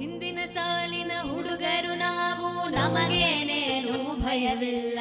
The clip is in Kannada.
ಹಿಂದಿನ ಸಾಲಿನ ಹುಡುಗರು ನಾವು ನಮಗೇನೇನು ಭಯವಿಲ್ಲ.